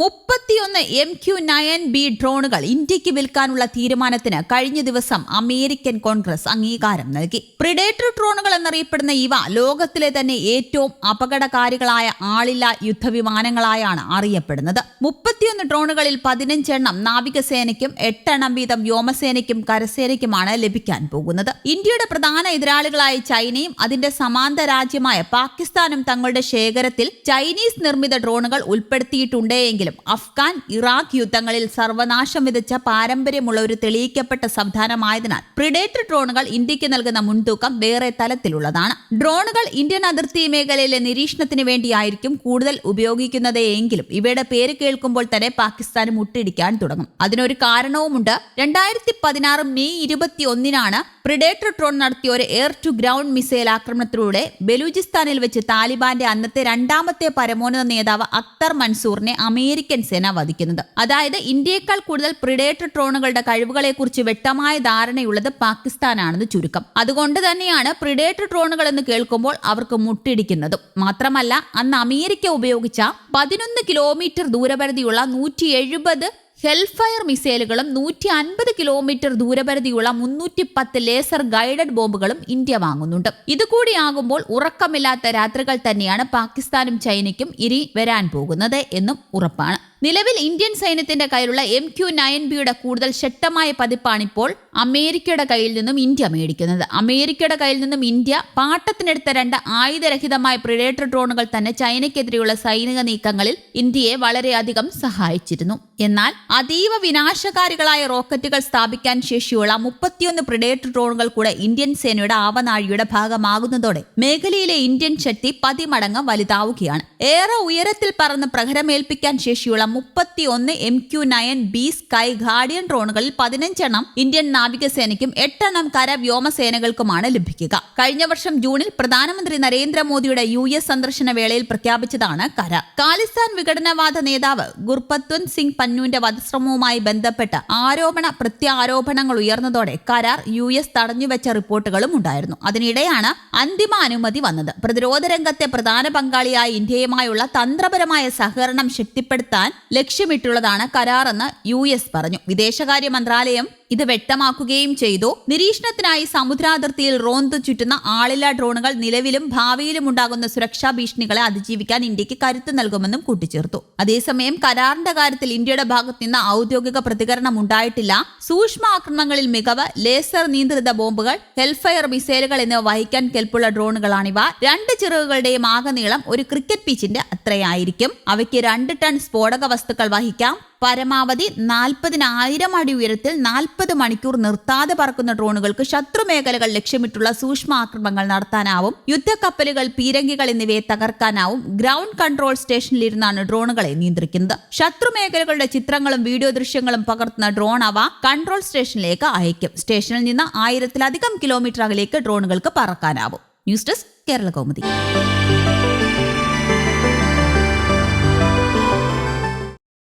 മുപ്പത്തിയൊന്ന് M Q nine B ഡ്രോണുകൾ ഇന്ത്യയ്ക്ക് വിൽക്കാനുള്ള തീരുമാനത്തിന് കഴിഞ്ഞ ദിവസം അമേരിക്കൻ കോൺഗ്രസ് അംഗീകാരം നൽകി. പ്രിഡേറ്റർ ഡ്രോണുകൾ എന്നറിയപ്പെടുന്ന ഇവ ലോകത്തിലെ തന്നെ ഏറ്റവും അപകടകാരികളായ ആളില്ല യുദ്ധവിമാനങ്ങളായാണ് അറിയപ്പെടുന്നത്. മുപ്പത്തിയൊന്ന് ഡ്രോണുകളിൽ പതിനഞ്ചെണ്ണം നാവികസേനയ്ക്കും എട്ടെണ്ണം വീതം വ്യോമസേനയ്ക്കും കരസേനയ്ക്കുമാണ് ലഭിക്കാൻ പോകുന്നത്. ഇന്ത്യയുടെ പ്രധാന എതിരാളികളായ ചൈനയും അതിന്റെ സമാന്തര രാജ്യമായ പാകിസ്ഥാനും തങ്ങളുടെ ശേഖരത്തിൽ ചൈനീസ് നിർമ്മിത ഡ്രോണുകൾ ഉൾപ്പെടുത്തിയിട്ടുണ്ട് എങ്കിലും അഫ്ഗാൻ ഇറാഖ് യുദ്ധങ്ങളിൽ സർവനാശം വിതച്ച പാരമ്പര്യമുള്ള ഒരു തെളിയിക്കപ്പെട്ട സംവിധാനമായതിനാൽ പ്രിഡേറ്റർ ഡ്രോണുകൾ ഇന്ത്യയ്ക്ക് നൽകുന്ന മുൻതൂക്കം വേറെ തലത്തിലുള്ളതാണ്. ഡ്രോണുകൾ ഇന്ത്യൻ അതിർത്തി മേഖലയിലെ നിരീക്ഷണത്തിന് വേണ്ടിയായിരിക്കും കൂടുതൽ ഉപയോഗിക്കുന്നത് എങ്കിലും ഇവയുടെ പേര് കേൾക്കുമ്പോൾ തന്നെ പാകിസ്ഥാൻ മുട്ടിടിക്കാൻ തുടങ്ങും. അതിനൊരു കാരണവുമുണ്ട്. രണ്ടായിരത്തി പതിനാറ് മെയ് ഇരുപത്തി ഒന്നിനാണ് പ്രിഡേറ്റർ ഡ്രോൺ നടത്തിയ ഒരു എയർ ടു ഗ്രൗണ്ട് മിസൈൽ ആക്രമണത്തിലൂടെ ബലൂചിസ്ഥാനിൽ വെച്ച് താലിബാന്റെ അന്നത്തെ രണ്ടാമത്തെ പരമോന്നത നേതാവ് അക്തർ മൻസൂറിനെ അമേരിക്കൻ സേന വധിക്കുന്നത്. അതായത് ഇന്ത്യയേക്കാൾ കൂടുതൽ പ്രിഡേറ്റർ ഡ്രോണുകളുടെ കഴിവുകളെക്കുറിച്ച് വ്യക്തമായ ധാരണയുള്ളത് പാകിസ്ഥാനാണെന്ന് ചുരുക്കം. അതുകൊണ്ട് തന്നെയാണ് പ്രിഡേറ്റർ ഡ്രോണുകൾ എന്ന് കേൾക്കുമ്പോൾ അവർക്ക് മുട്ടിടിക്കുന്നതും. മാത്രമല്ല അന്ന് അമേരിക്ക ഉപയോഗിച്ച പതിനൊന്ന് കിലോമീറ്റർ ദൂരപരിധിയുള്ള നൂറ്റി എഴുപത് ഹെൽഫയർ മിസൈലുകളും നൂറ്റി അൻപത് കിലോമീറ്റർ ദൂരപരിധിയുള്ള മുന്നൂറ്റി പത്ത് ലേസർ ഗൈഡഡ് ബോംബുകളും ഇന്ത്യ വാങ്ങുന്നുണ്ട്. ഇതുകൂടിയാകുമ്പോൾ ഉറക്കമില്ലാത്ത രാത്രികൾ തന്നെയാണ് പാകിസ്ഥാനും ചൈനയ്ക്കും ഇനി വരാൻ പോകുന്നത് എന്നും ഉറപ്പാണ്. നിലവിൽ ഇന്ത്യൻ സൈന്യത്തിന്റെ കയ്യിലുള്ള എം ക്യു നയൻ ബിയുടെ കൂടുതൽ ശക്തമായ പതിപ്പാണിപ്പോൾ അമേരിക്കയുടെ കയ്യിൽ നിന്നും ഇന്ത്യ മേടിക്കുന്നത്. അമേരിക്കയുടെ കയ്യിൽ നിന്നും ഇന്ത്യ പാട്ടത്തിനെടുത്ത രണ്ട് ആയുധരഹിതമായ പ്രിഡേറ്റർ ഡ്രോണുകൾ തന്നെ ചൈനയ്ക്കെതിരെയുള്ള സൈനിക നീക്കങ്ങളിൽ ഇന്ത്യയെ വളരെയധികം സഹായിച്ചിരുന്നു. എന്നാൽ അതീവ വിനാശകാരികളായ റോക്കറ്റുകൾ സ്ഥാപിക്കാൻ ശേഷിയുള്ള മുപ്പത്തിയൊന്ന് പ്രിഡേറ്റർ ഡ്രോണുകൾ കൂടെ ഇന്ത്യൻ സേനയുടെ ആവനാഴിയുടെ ഭാഗമാകുന്നതോടെ മേഖലയിലെ ഇന്ത്യൻ ശക്തി പതിമടങ്ങ് വലുതാവുകയാണ്. ഏറെ ഉയരത്തിൽ പറന്ന് പ്രഹരമേൽപ്പിക്കാൻ ശേഷിയുള്ള മുപ്പത്തിയൊന്ന് M Q nine B sky guardian ഡ്രോണുകളിൽ പതിനഞ്ചെണ്ണം ഇന്ത്യൻ നാവികസേനയ്ക്കും എട്ടെണ്ണം കര വ്യോമസേനകൾക്കുമാണ് ലഭിക്കുക. കഴിഞ്ഞ വർഷം ജൂണിൽ പ്രധാനമന്ത്രി നരേന്ദ്രമോദിയുടെ യു എസ് സന്ദർശന വേളയിൽ പ്രഖ്യാപിച്ചതാണ് കരാർ കാലിസ്ഥാൻ വിഘടനവാദ നേതാവ് ഗുർപത്വന്ത് സിംഗ് പന്നൂന്റെ വധശ്രമവുമായി ബന്ധപ്പെട്ട് ആരോപണ പ്രത്യാരോപണങ്ങൾ ഉയർന്നതോടെ കരാർ യു എസ് തടഞ്ഞുവെച്ച റിപ്പോർട്ടുകളും ഉണ്ടായിരുന്നു. അതിനിടെയാണ് അന്തിമ അനുമതി വന്നത്. പ്രതിരോധ രംഗത്തെ പ്രധാന പങ്കാളിയായ ഇന്ത്യയുമായുള്ള തന്ത്രപരമായ സഹകരണം ശക്തിപ്പെടുത്താൻ ലക്ഷ്യമിട്ടുള്ളതാണ് കരാറെന്ന് യു എസ് പറഞ്ഞു. വിദേശകാര്യ മന്ത്രാലയം ഇത് വ്യക്തമാക്കുകയും ചെയ്തു. നിരീക്ഷണത്തിനായി സമുദ്രാതിർത്തിയിൽ റോന്ത് ചുറ്റുന്ന ആളില്ല ഡ്രോണുകൾ നിലവിലും ഭാവിയിലും ഉണ്ടാകുന്ന സുരക്ഷാ ഭീഷണികളെ അതിജീവിക്കാൻ ഇന്ത്യയ്ക്ക് കരുത്ത് നൽകുമെന്നും കൂട്ടിച്ചേർത്തു. അതേസമയം കരാറിന്റെ കാര്യത്തിൽ ഇന്ത്യയുടെ ഭാഗത്ത് നിന്ന് ഔദ്യോഗിക പ്രതികരണം ഉണ്ടായിട്ടില്ല. സൂക്ഷ്മ ആക്രമണങ്ങളിൽ മികവ് ലേസർ നിയന്ത്രിത ബോംബുകൾ ഹെൽഫയർ മിസൈലുകൾ എന്നിവ വഹിക്കാൻ കെൽപ്പുള്ള ഡ്രോണുകളാണിവ. രണ്ട് ചിറകുകളുടെയും ആകെ നീളം ഒരു ക്രിക്കറ്റ് പിച്ചിന്റെ അത്രയായിരിക്കും. അവയ്ക്ക് രണ്ട് ടൺ സ്ഫോടക വസ്തുക്കൾ വഹിക്കാം. പരമാവധി നാൽപ്പതിനായിരം അടി ഉയരത്തിൽ നാൽപ്പത് മണിക്കൂർ നിർത്താതെ പറക്കുന്ന ഡ്രോണുകൾക്ക് ശത്രു മേഖലകൾ ലക്ഷ്യമിട്ടുള്ള സൂക്ഷ്മ ആക്രമണങ്ങൾ നടത്താനാവും യുദ്ധക്കപ്പലുകൾ പീരങ്കികൾ എന്നിവയെ തകർക്കാനാവും ഗ്രൗണ്ട് കൺട്രോൾ സ്റ്റേഷനിലിരുന്നാണ് ഡ്രോണുകളെ നിയന്ത്രിക്കുന്നത്. ശത്രു മേഖലകളുടെ ചിത്രങ്ങളും വീഡിയോ ദൃശ്യങ്ങളും പകർത്തുന്ന ഡ്രോൺ അവ കൺട്രോൾ സ്റ്റേഷനിലേക്ക് അയക്കും സ്റ്റേഷനിൽ നിന്ന് ആയിരത്തിലധികം കിലോമീറ്റർ അകലേക്ക് ഡ്രോണുകൾക്ക് പറക്കാനാവും. News desk Kerala Kaumudi.